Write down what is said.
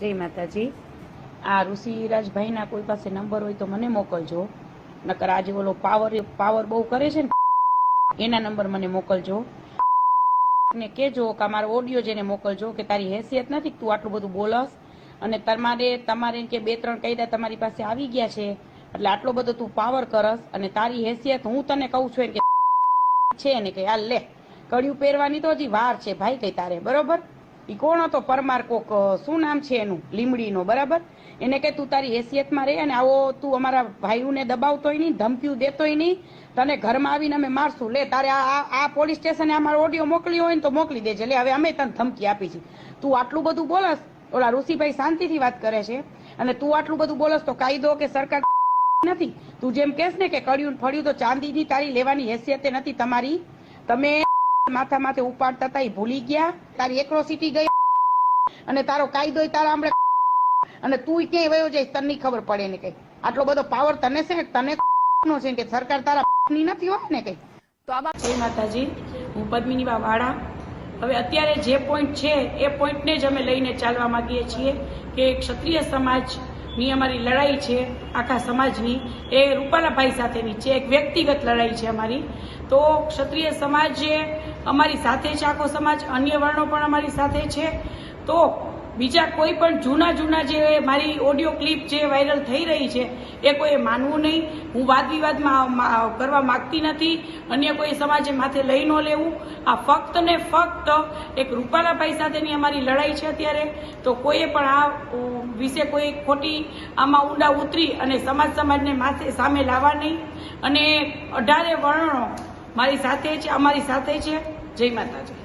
જય માતાજી. આ ઋષિરાજભાઈના કોઈ પાસે નંબર હોય તો મને મોકલજો. નકર આજે ઓલો પાવર પાવર બહુ કરે છે ને, એના નંબર મને મોકલજો. ને કેજો કે મારો ઓડિયો જેને મોકલજો કે તારી હેસિયત નથી તું આટલું બધું બોલસ. અને તમારે તમારે કે બે, ત્રણ કાયદા તમારી પાસે આવી ગયા છે, એટલે આટલો બધો તું પાવર કરસ અને તારી હેસિયત હું તને કહું છું કે છે ને કે હાલ લે કડિયું પહેરવાની તો હજી વાર છે, ભાઈ કઈ તારે, બરોબર? ઈ કોણ હતો? પરમાર કોક શું નામ છે એનું? લીમડીનો, બરાબર? એને કે તું તારી હેસિયતમાં રહે અને આવો, તું અમારા ભાઈઓને દબાવતોય નહીં, ધમકીઓ દેતોય નહીં. તને ઘરમાં આવીને અમે મારશું. લે, તારે આ, આ- પોલીસ સ્ટેશને અમારો ઓડિયો મોકલ્યો હોય ને તો મોકલી દેજે. લે, હવે અમે તને ધમકી આપી છે તું આટલું બધું બોલસ. ઓલા ઋષિભાઈ શાંતિથી વાત કરે છે. અને તું આટલું બધું બોલસ તો કાયદો કે સરકાર નથી. તું જેમ કેસ ને કે કડ્યું ફળ્યું તો ચાંદીની તારી લેવાની હેસિયતે નથી તમારી. તમે માથા માથે ઉપાડતા હતા ભૂલી ગયા. તારી એક્રોસિટી ગઈ. અને તારો કાયદો તારા હમણાં અને તું ક્યાંય વયો જઈશ તને ખબર પડે ને કઈ. આટલો બધો પાવર તને છે તને નો છે કે સરકાર તારા ની નથી હોય ને કઈ. તો આ જય માતાજી. હું પદ્મિની વાળા. હવે અત્યારે જે પોઈન્ટ છે, એ પોઈન્ટને જ અમે લઈને ચાલવા માંગીએ છીએ કે ક્ષત્રિય સમાજની અમારી લડાઈ છે, આખા સમાજની. એ રૂપાલાભાઈ સાથેની છે, એક વ્યક્તિગત લડાઈ છે અમારી. તો ક્ષત્રિય સમાજ અમારી સાથે છે આખો સમાજ, અન્ય વર્ણો પણ અમારી સાથે છે. તો બીજા કોઈ પણ જૂના જૂના જે મારી ઓડિયો ક્લિપ જે વાયરલ થઈ રહી છે, એ કોઈએ માનવું નહીં. હું વાદ વિવાદમાં કરવા માગતી નથી. અન્ય કોઈ સમાજે માથે લઈ ન લેવું. આ ફક્ત ને ફક્ત એક રૂપાલાભાઈ સાથેની અમારી લડાઈ છે અત્યારે. તો કોઈએ પણ આ વિશે કોઈ ખોટી, આમાં ઊંડા ઉતરી અને સમાજ સમાજને માથે સામે લાવવા નહીં. અને અઢારે વર્ણો મારી સાથે છે અમારી સાથે છે. જય માતાજી.